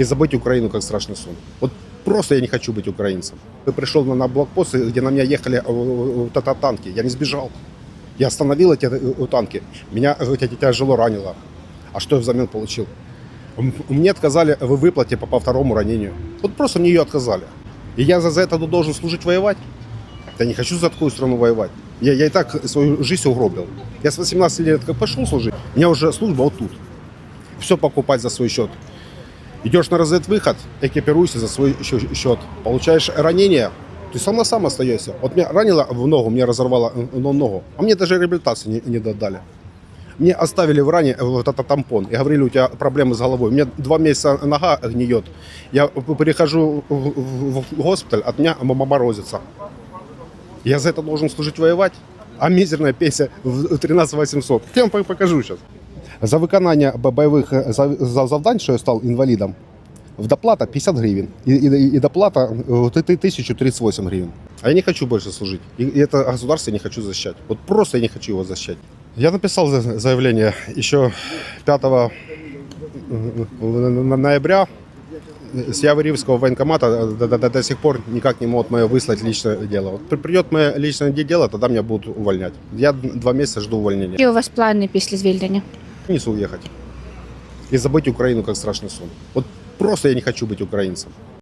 и забыть Украину как страшный сон. Вот просто я не хочу быть украинцем. Я пришел на, на блокпост, где на меня ехали э, э, та- танки. Я не сбежал. Я остановил эти э, танки. Меня э, тя- тяжело ранило. А что я взамен получил? Мне отказали в выплате по, по второму ранению. Вот просто мне ее отказали. И я за, за это должен служить воевать? Я не хочу за такую страну воевать. Я, я и так свою жизнь угробил. Я с 18 лет как пошел служить, у меня уже служба вот тут. Все покупать за свой счет. Идешь на разведвыход, экипируйся за свой счет. Получаешь ранение, ты сам на сам остаешься. Вот меня ранило в ногу, мне разорвало э, ногу, а мне даже реабилитацию не, не додали. Мне оставили в ране э, вот этот тампон и говорили, у тебя проблемы с головой. У меня два месяца нога гниет. Я перехожу в, госпиталь, от меня м- морозится. Я за это должен служить воевать? А мизерная пенсия в 13 800. Я вам по- покажу сейчас. За виконання б- бойових е, за- за- завдань, що я став інвалідом, в доплата 50 гривен. И, и, и доплата э, т- т- 1038 гривен. А я не хочу больше служить. И, и это государство я не хочу защищать. Вот просто я не хочу его защищать. Я написал за- заявление еще 5 э, ноября с Яворивского военкомата до, до- до- до сих пор никак не могут мое выслать личное дело. Вот при- придет мое личное де- дело, тогда меня будут увольнять. Я два месяца жду увольнения. Які у вас плани після звільнення? Несу уехать. И забыть Украину как страшный сон. Вот просто я не хочу быть украинцем.